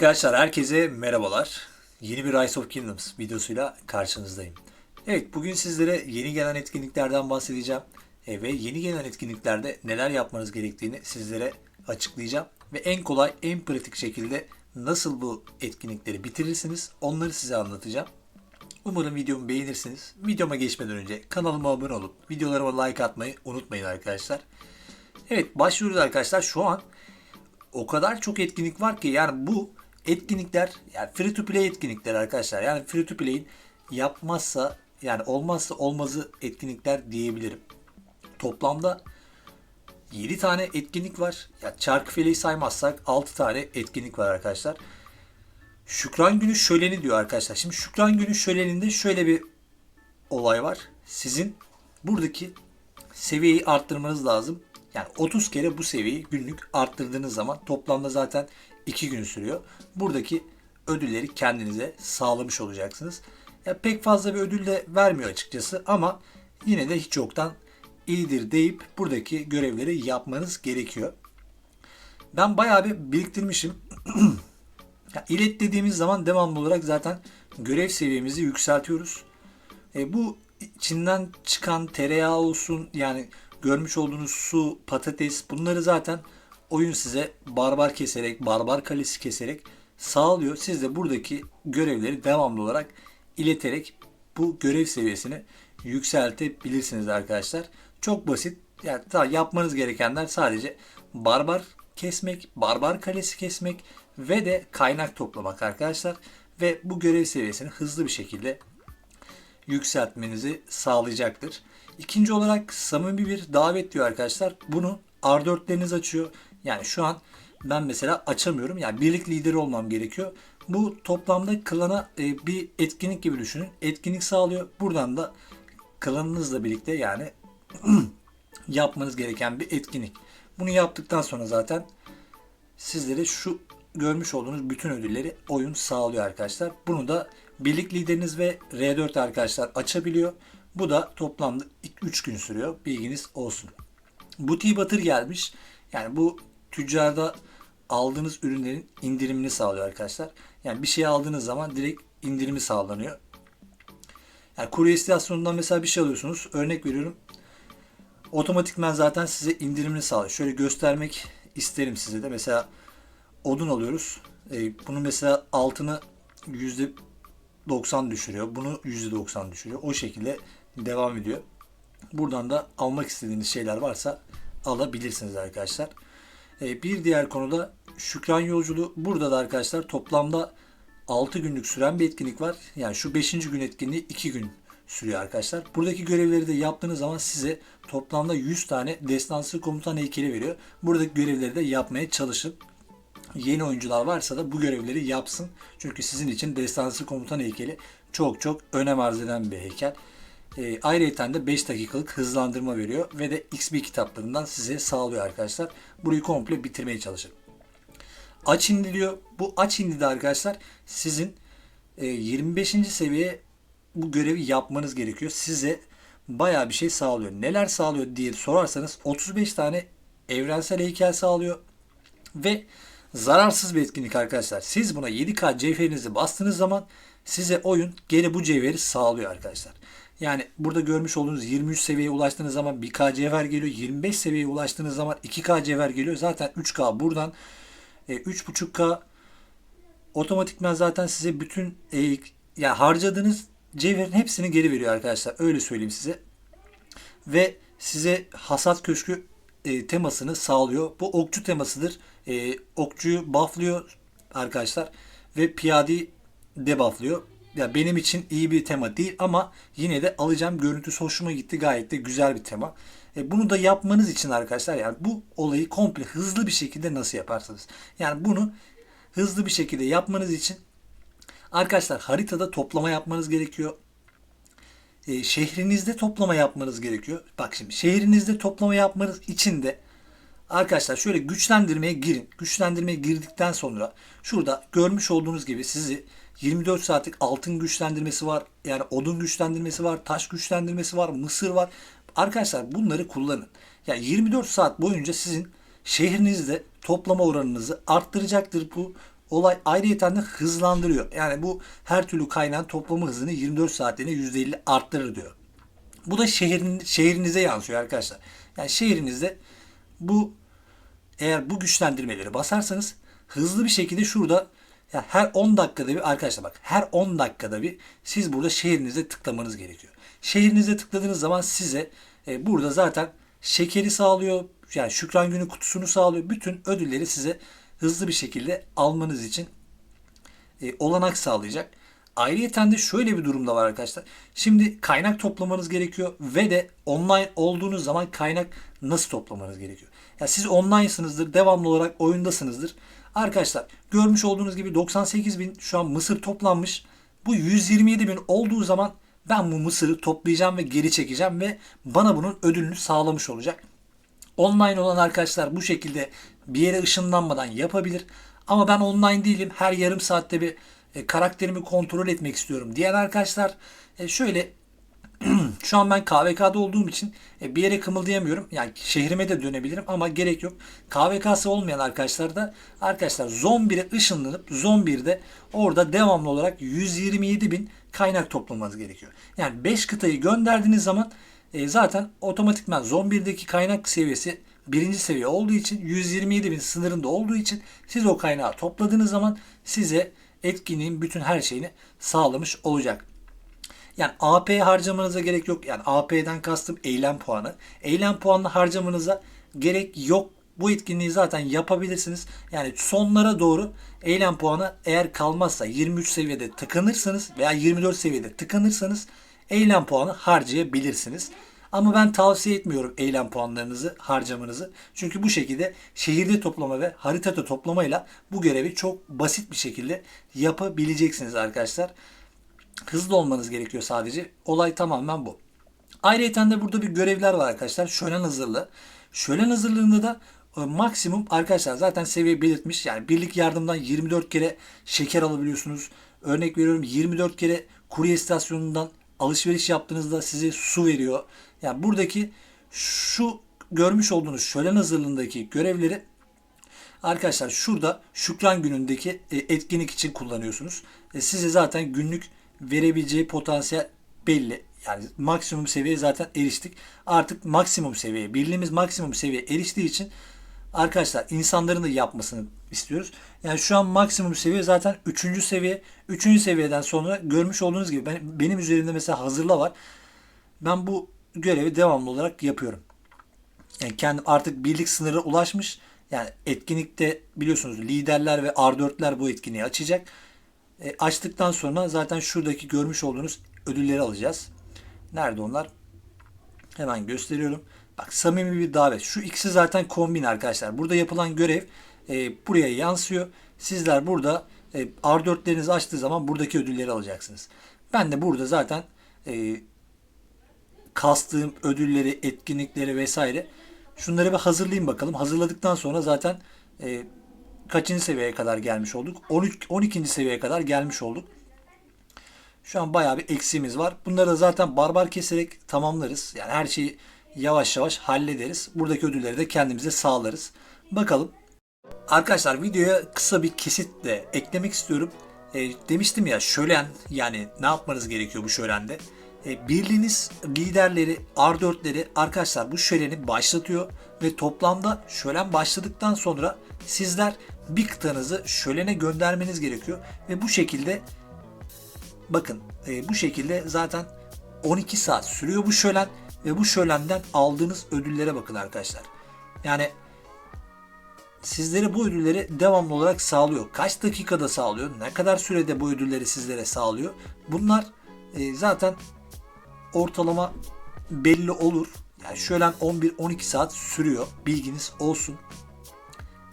Arkadaşlar herkese merhabalar. Yeni bir Rise of Kingdoms videosuyla karşınızdayım. Evet bugün sizlere yeni gelen etkinliklerden bahsedeceğim. E, ve yeni gelen etkinliklerde neler yapmanız gerektiğini sizlere açıklayacağım. Ve en kolay, en pratik şekilde nasıl bu etkinlikleri bitirirsiniz onları size anlatacağım. Umarım videomu beğenirsiniz. Videoma geçmeden önce kanalıma abone olup videolarıma like atmayı unutmayın arkadaşlar. Evet başlıyoruz arkadaşlar. Şu an o kadar çok etkinlik var ki yani bu etkinlikler yani free to play etkinlikler arkadaşlar. Yani free to play'in yapmazsa yani olmazsa olmazı etkinlikler diyebilirim. Toplamda 7 tane etkinlik var. Ya Çarkıfele'yi saymazsak 6 tane etkinlik var arkadaşlar. Şükran Günü Şöleni diyor arkadaşlar. Şimdi Şükran Günü Şöleni'nde şöyle bir olay var. Sizin buradaki seviyeyi arttırmanız lazım. Yani 30 kere bu seviyeyi günlük arttırdığınız zaman toplamda zaten 2 gün sürüyor. Buradaki ödülleri kendinize sağlamış olacaksınız. Ya pek fazla bir ödül de vermiyor açıkçası ama yine de hiç yoktan iyidir deyip buradaki görevleri yapmanız gerekiyor. Ben bayağı bir biriktirmişim. ya, ilet dediğimiz zaman devamlı olarak zaten görev seviyemizi yükseltiyoruz. E, bu içinden çıkan tereyağı olsun yani görmüş olduğunuz su, patates bunları zaten oyun size barbar keserek, barbar kalesi keserek sağlıyor. Siz de buradaki görevleri devamlı olarak ileterek bu görev seviyesini yükseltebilirsiniz arkadaşlar. Çok basit. Yani yapmanız gerekenler sadece barbar kesmek, barbar kalesi kesmek ve de kaynak toplamak arkadaşlar. Ve bu görev seviyesini hızlı bir şekilde yükseltmenizi sağlayacaktır. İkinci olarak samimi bir davet diyor arkadaşlar. Bunu R4'leriniz açıyor. Yani şu an ben mesela açamıyorum. Yani birlik lideri olmam gerekiyor. Bu toplamda klana e, bir etkinlik gibi düşünün. Etkinlik sağlıyor. Buradan da klanınızla birlikte yani yapmanız gereken bir etkinlik. Bunu yaptıktan sonra zaten sizlere şu görmüş olduğunuz bütün ödülleri oyun sağlıyor arkadaşlar. Bunu da birlik lideriniz ve R4 arkadaşlar açabiliyor. Bu da toplamda 3 gün sürüyor. Bilginiz olsun. Buti Batır gelmiş. Yani bu tüccarda aldığınız ürünlerin indirimini sağlıyor arkadaşlar. Yani bir şey aldığınız zaman direkt indirimi sağlanıyor. Yani kurye istasyonundan mesela bir şey alıyorsunuz. Örnek veriyorum. Otomatikman zaten size indirimini sağlıyor. Şöyle göstermek isterim size de. Mesela odun alıyoruz. Ee, bunun mesela altını %90 düşürüyor. Bunu %90 düşürüyor. O şekilde devam ediyor. Buradan da almak istediğiniz şeyler varsa alabilirsiniz arkadaşlar. Ee, bir diğer konuda Şükran Yolculuğu. Burada da arkadaşlar toplamda 6 günlük süren bir etkinlik var. Yani şu 5. gün etkinliği 2 gün sürüyor arkadaşlar. Buradaki görevleri de yaptığınız zaman size toplamda 100 tane destansı komutan heykeli veriyor. Buradaki görevleri de yapmaya çalışın. Yeni oyuncular varsa da bu görevleri yapsın. Çünkü sizin için destansı komutan heykeli çok çok önem arz eden bir heykel. E, ayrıca de 5 dakikalık hızlandırma veriyor ve de XP kitaplarından size sağlıyor arkadaşlar. Burayı komple bitirmeye çalışın. Aç indi diyor. Bu aç indi de arkadaşlar sizin e, 25. seviye bu görevi yapmanız gerekiyor. Size bayağı bir şey sağlıyor. Neler sağlıyor diye sorarsanız 35 tane evrensel heykel sağlıyor ve zararsız bir etkinlik arkadaşlar. Siz buna 7K cevherinizi bastığınız zaman size oyun geri bu cevheri sağlıyor arkadaşlar. Yani burada görmüş olduğunuz 23 seviyeye ulaştığınız zaman 1K cevher geliyor. 25 seviyeye ulaştığınız zaman 2K cevher geliyor. Zaten 3K buradan e, 3.5K otomatikman zaten size bütün e, yani harcadığınız cevherin hepsini geri veriyor arkadaşlar. Öyle söyleyeyim size. Ve size hasat köşkü e, temasını sağlıyor. Bu okçu temasıdır. E, okçuyu bufflıyor arkadaşlar ve piyade debufflıyor ya benim için iyi bir tema değil ama yine de alacağım görüntüsü hoşuma gitti. Gayet de güzel bir tema. E, bunu da yapmanız için arkadaşlar yani bu olayı komple hızlı bir şekilde nasıl yaparsınız? Yani bunu hızlı bir şekilde yapmanız için arkadaşlar haritada toplama yapmanız gerekiyor. E, şehrinizde toplama yapmanız gerekiyor. Bak şimdi şehrinizde toplama yapmanız için de Arkadaşlar şöyle güçlendirmeye girin. Güçlendirmeye girdikten sonra şurada görmüş olduğunuz gibi sizi 24 saatlik altın güçlendirmesi var. Yani odun güçlendirmesi var. Taş güçlendirmesi var. Mısır var. Arkadaşlar bunları kullanın. Yani 24 saat boyunca sizin şehrinizde toplama oranınızı arttıracaktır bu olay ayrıyeten de hızlandırıyor. Yani bu her türlü kaynağın toplama hızını 24 saatliğine %50 arttırır diyor. Bu da şehrin, şehrinize yansıyor arkadaşlar. Yani şehrinizde bu eğer bu güçlendirmeleri basarsanız hızlı bir şekilde şurada ya her 10 dakikada bir arkadaşlar bak her 10 dakikada bir siz burada şehrinize tıklamanız gerekiyor. Şehrinize tıkladığınız zaman size e, burada zaten şekeri sağlıyor. Yani şükran günü kutusunu sağlıyor. Bütün ödülleri size hızlı bir şekilde almanız için e, olanak sağlayacak. Ayrıyeten de şöyle bir durumda var arkadaşlar. Şimdi kaynak toplamanız gerekiyor ve de online olduğunuz zaman kaynak nasıl toplamanız gerekiyor? Ya siz online'sınızdır, devamlı olarak oyundasınızdır. Arkadaşlar görmüş olduğunuz gibi 98 bin şu an mısır toplanmış. Bu 127 bin olduğu zaman ben bu mısırı toplayacağım ve geri çekeceğim ve bana bunun ödülünü sağlamış olacak. Online olan arkadaşlar bu şekilde bir yere ışınlanmadan yapabilir. Ama ben online değilim. Her yarım saatte bir e, karakterimi kontrol etmek istiyorum diğer arkadaşlar e, şöyle şu an ben KVK'da olduğum için e, bir yere kımıldayamıyorum. Yani şehrime de dönebilirim ama gerek yok. KVK'sı olmayan arkadaşlar da arkadaşlar Zone 1'e ışınlanıp Zone 1'de orada devamlı olarak 127 bin kaynak toplamanız gerekiyor. Yani 5 kıtayı gönderdiğiniz zaman e, zaten otomatikman Zone 1'deki kaynak seviyesi birinci seviye olduğu için 127 bin sınırında olduğu için siz o kaynağı topladığınız zaman size etkinliğin bütün her şeyini sağlamış olacak. Yani AP harcamanıza gerek yok. Yani AP'den kastım eylem puanı. Eylem puanını harcamanıza gerek yok. Bu etkinliği zaten yapabilirsiniz. Yani sonlara doğru eylem puanı eğer kalmazsa 23 seviyede tıkanırsanız veya 24 seviyede tıkanırsanız eylem puanı harcayabilirsiniz. Ama ben tavsiye etmiyorum eylem puanlarınızı harcamanızı. Çünkü bu şekilde şehirde toplama ve haritada toplamayla bu görevi çok basit bir şekilde yapabileceksiniz arkadaşlar. Hızlı olmanız gerekiyor sadece. Olay tamamen bu. Ayrıca de burada bir görevler var arkadaşlar. Şölen hazırlığı. Şölen hazırlığında da e, maksimum arkadaşlar zaten seviye belirtmiş. Yani birlik yardımdan 24 kere şeker alabiliyorsunuz. Örnek veriyorum 24 kere kurye istasyonundan alışveriş yaptığınızda size su veriyor. Yani buradaki şu görmüş olduğunuz şölen hazırlığındaki görevleri arkadaşlar şurada şükran günündeki e, etkinlik için kullanıyorsunuz. E, size zaten günlük verebileceği potansiyel belli. Yani maksimum seviyeye zaten eriştik. Artık maksimum seviyeye, birliğimiz maksimum seviyeye eriştiği için arkadaşlar insanların da yapmasını istiyoruz. Yani şu an maksimum seviye zaten 3. seviye. 3. seviyeden sonra görmüş olduğunuz gibi ben, benim üzerimde mesela hazırla var. Ben bu görevi devamlı olarak yapıyorum. Yani kendim artık birlik sınırı ulaşmış. Yani etkinlikte biliyorsunuz liderler ve R4'ler bu etkinliği açacak. E, açtıktan sonra zaten şuradaki görmüş olduğunuz ödülleri alacağız. Nerede onlar? Hemen gösteriyorum. Bak samimi bir davet. Şu ikisi zaten kombin arkadaşlar. Burada yapılan görev e, buraya yansıyor. Sizler burada e, R4'lerinizi açtığı zaman buradaki ödülleri alacaksınız. Ben de burada zaten e, kastığım ödülleri, etkinlikleri vesaire şunları bir hazırlayayım bakalım. Hazırladıktan sonra zaten e, kaçıncı seviyeye kadar gelmiş olduk? 13, 12. seviyeye kadar gelmiş olduk. Şu an bayağı bir eksiğimiz var. Bunları da zaten barbar keserek tamamlarız. Yani her şeyi yavaş yavaş hallederiz. Buradaki ödülleri de kendimize sağlarız. Bakalım. Arkadaşlar videoya kısa bir kesit de eklemek istiyorum. E, demiştim ya şölen yani ne yapmanız gerekiyor bu şölende? E, birliğiniz liderleri R4'leri arkadaşlar bu şöleni başlatıyor ve toplamda şölen başladıktan sonra sizler bir kıtanızı şölene göndermeniz gerekiyor ve bu şekilde bakın e, bu şekilde zaten 12 saat sürüyor bu şölen ve bu şölenden aldığınız ödüllere bakın arkadaşlar. Yani sizlere bu ödülleri devamlı olarak sağlıyor. Kaç dakikada sağlıyor? Ne kadar sürede bu ödülleri sizlere sağlıyor? Bunlar e, zaten ortalama belli olur. Yani şölen 11-12 saat sürüyor. Bilginiz olsun.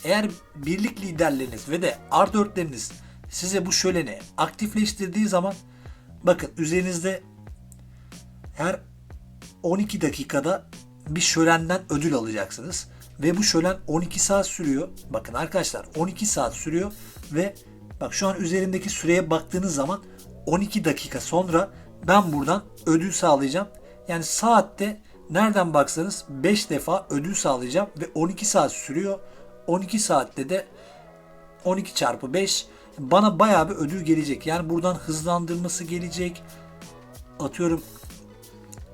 Eğer birlik liderleriniz ve de R4'leriniz size bu şöleni aktifleştirdiği zaman bakın üzerinizde her 12 dakikada bir şölenden ödül alacaksınız. Ve bu şölen 12 saat sürüyor. Bakın arkadaşlar 12 saat sürüyor ve bak şu an üzerindeki süreye baktığınız zaman 12 dakika sonra ben buradan ödül sağlayacağım. Yani saatte nereden baksanız 5 defa ödül sağlayacağım ve 12 saat sürüyor. 12 saatte de 12 çarpı 5 bana bayağı bir ödül gelecek. Yani buradan hızlandırması gelecek. Atıyorum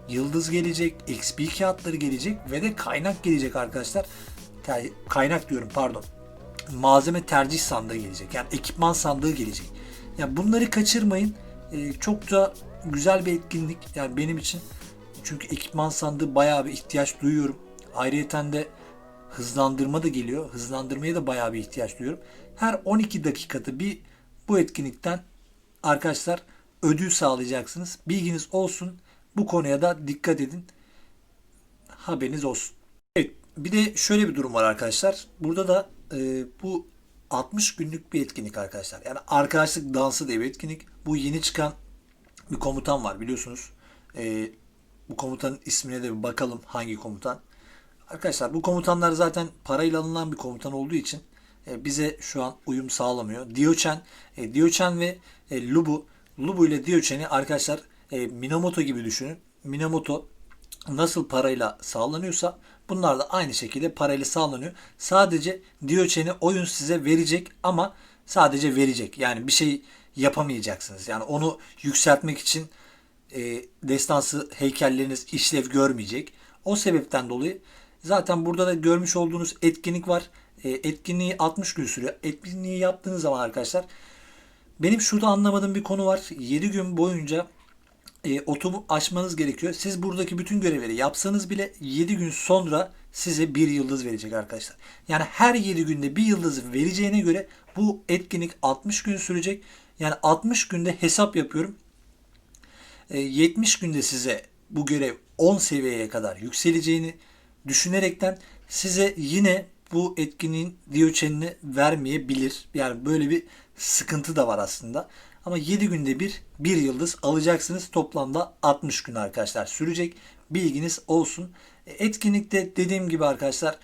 yıldız gelecek, XP kağıtları gelecek ve de kaynak gelecek arkadaşlar. Ter- kaynak diyorum pardon. Malzeme tercih sandığı gelecek. Yani ekipman sandığı gelecek. Yani bunları kaçırmayın. Ee, çok da güzel bir etkinlik yani benim için. Çünkü ekipman sandığı bayağı bir ihtiyaç duyuyorum. Ayrıyeten de hızlandırma da geliyor. Hızlandırmaya da bayağı bir ihtiyaç duyuyorum. Her 12 dakikada bir bu etkinlikten arkadaşlar ödül sağlayacaksınız. Bilginiz olsun. Bu konuya da dikkat edin. Haberiniz olsun. Evet, bir de şöyle bir durum var arkadaşlar. Burada da e, bu 60 günlük bir etkinlik arkadaşlar. Yani arkadaşlık dansı diye bir etkinlik. Bu yeni çıkan bir komutan var biliyorsunuz. E, bu komutanın ismine de bir bakalım hangi komutan. Arkadaşlar bu komutanlar zaten parayla alınan bir komutan olduğu için e, bize şu an uyum sağlamıyor. Diochen, e, Diochen ve e, Lubu, Lubu ile Diochen'i arkadaşlar Minamoto gibi düşünün. Minamoto nasıl parayla sağlanıyorsa bunlar da aynı şekilde parayla sağlanıyor. Sadece Diochen'i oyun size verecek ama sadece verecek. Yani bir şey yapamayacaksınız. Yani onu yükseltmek için e, destansı heykelleriniz işlev görmeyecek. O sebepten dolayı zaten burada da görmüş olduğunuz etkinlik var. E, etkinliği 60 gün sürüyor. Etkinliği yaptığınız zaman arkadaşlar benim şurada anlamadığım bir konu var. 7 gün boyunca e, otumu açmanız gerekiyor. Siz buradaki bütün görevleri yapsanız bile 7 gün sonra size bir yıldız verecek arkadaşlar. Yani her 7 günde bir yıldız vereceğine göre bu etkinlik 60 gün sürecek. Yani 60 günde hesap yapıyorum. E, 70 günde size bu görev 10 seviyeye kadar yükseleceğini düşünerekten size yine bu etkinliğin Diyoçenini vermeyebilir. Yani böyle bir sıkıntı da var aslında. Ama 7 günde bir bir yıldız alacaksınız. Toplamda 60 gün arkadaşlar sürecek. Bilginiz olsun. Etkinlikte dediğim gibi arkadaşlar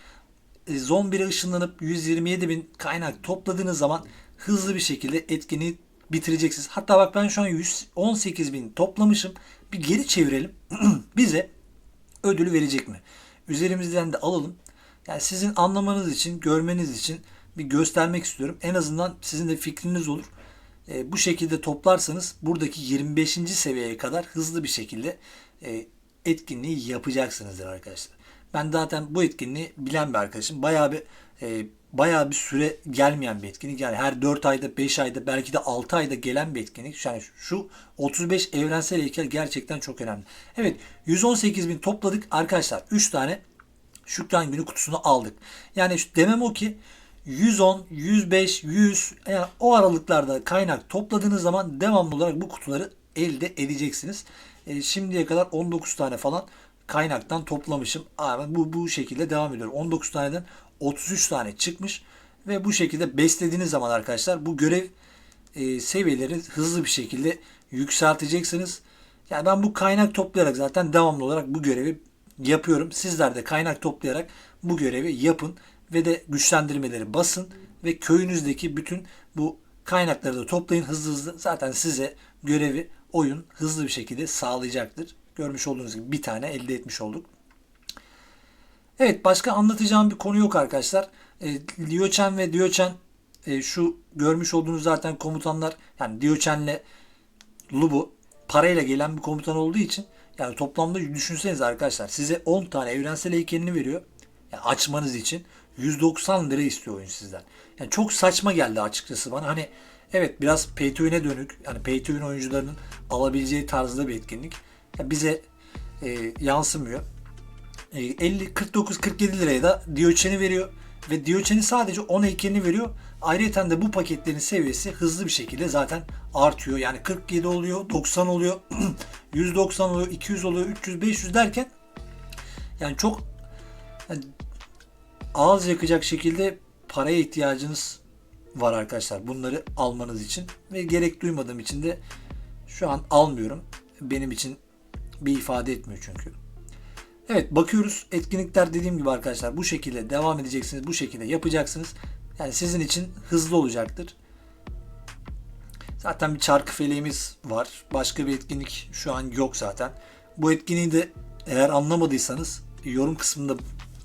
e, 1'e ışınlanıp 127 bin kaynak topladığınız zaman hızlı bir şekilde etkinliği bitireceksiniz. Hatta bak ben şu an 118 bin toplamışım. Bir geri çevirelim. Bize ödülü verecek mi? Üzerimizden de alalım. Yani sizin anlamanız için, görmeniz için bir göstermek istiyorum. En azından sizin de fikriniz olur. E, bu şekilde toplarsanız buradaki 25. seviyeye kadar hızlı bir şekilde e, etkinliği yapacaksınızdır arkadaşlar. Ben zaten bu etkinliği bilen bir arkadaşım. Bayağı bir e, bayağı bir süre gelmeyen bir etkinlik. Yani her 4 ayda, 5 ayda, belki de 6 ayda gelen bir etkinlik. Yani şu 35 evrensel heykel gerçekten çok önemli. Evet 118 bin topladık arkadaşlar. 3 tane Şükran günü kutusunu aldık. Yani şu demem o ki 110, 105, 100 yani o aralıklarda kaynak topladığınız zaman devamlı olarak bu kutuları elde edeceksiniz. E, şimdiye kadar 19 tane falan kaynaktan toplamışım. Abi bu bu şekilde devam ediyor. 19 taneden 33 tane çıkmış ve bu şekilde beslediğiniz zaman arkadaşlar bu görev e, seviyeleri hızlı bir şekilde yükselteceksiniz. Yani ben bu kaynak toplayarak zaten devamlı olarak bu görevi yapıyorum. Sizler de kaynak toplayarak bu görevi yapın ve de güçlendirmeleri basın ve köyünüzdeki bütün bu kaynakları da toplayın hızlı hızlı. Zaten size görevi oyun hızlı bir şekilde sağlayacaktır. Görmüş olduğunuz gibi bir tane elde etmiş olduk. Evet başka anlatacağım bir konu yok arkadaşlar. E, Diochen ve Diochen e, şu görmüş olduğunuz zaten komutanlar yani Diochen'le Lubu parayla gelen bir komutan olduğu için yani toplamda düşünseniz arkadaşlar size 10 tane evrensel heykelini veriyor. Yani açmanız için 190 lira istiyor oyun sizden. Yani çok saçma geldi açıkçası bana. Hani evet biraz pay dönük. Yani pay to oyuncularının alabileceği tarzda bir etkinlik. Bize e, yansımıyor. E, 50 49 47 liraya da Diochen'i veriyor ve Diochen'i sadece 10 heykelini veriyor. Ayrıca de bu paketlerin seviyesi hızlı bir şekilde zaten artıyor. Yani 47 oluyor, 90 oluyor, 190 oluyor, 200 oluyor, 300, 500 derken yani çok yani ağız yakacak şekilde paraya ihtiyacınız var arkadaşlar. Bunları almanız için ve gerek duymadığım için de şu an almıyorum. Benim için bir ifade etmiyor çünkü. Evet bakıyoruz. Etkinlikler dediğim gibi arkadaşlar bu şekilde devam edeceksiniz. Bu şekilde yapacaksınız. Yani sizin için hızlı olacaktır. Zaten bir çarkı feleğimiz var. Başka bir etkinlik şu an yok zaten. Bu etkinliği de eğer anlamadıysanız yorum kısmında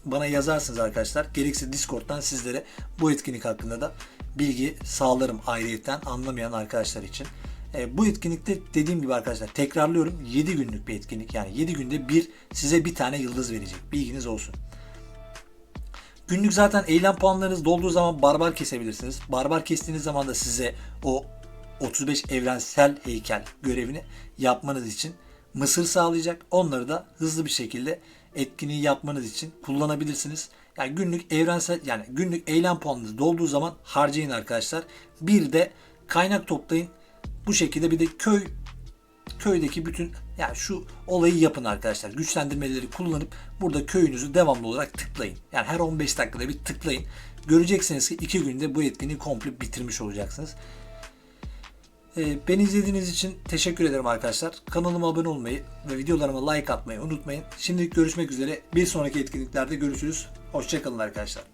bana yazarsınız arkadaşlar. Gerekse Discord'dan sizlere bu etkinlik hakkında da bilgi sağlarım ayrıyetten anlamayan arkadaşlar için. E, bu etkinlikte dediğim gibi arkadaşlar tekrarlıyorum 7 günlük bir etkinlik. Yani 7 günde bir size bir tane yıldız verecek. Bilginiz olsun. Günlük zaten eylem puanlarınız dolduğu zaman barbar kesebilirsiniz. Barbar kestiğiniz zaman da size o 35 evrensel heykel görevini yapmanız için mısır sağlayacak. Onları da hızlı bir şekilde etkinliği yapmanız için kullanabilirsiniz. Yani günlük evrensel yani günlük eylem puanınız dolduğu zaman harcayın arkadaşlar. Bir de kaynak toplayın. Bu şekilde bir de köy köydeki bütün yani şu olayı yapın arkadaşlar. Güçlendirmeleri kullanıp burada köyünüzü devamlı olarak tıklayın. Yani her 15 dakikada bir tıklayın. Göreceksiniz ki 2 günde bu etkinliği komple bitirmiş olacaksınız. Ee, beni izlediğiniz için teşekkür ederim arkadaşlar. Kanalıma abone olmayı ve videolarıma like atmayı unutmayın. Şimdilik görüşmek üzere. Bir sonraki etkinliklerde görüşürüz. Hoşçakalın arkadaşlar.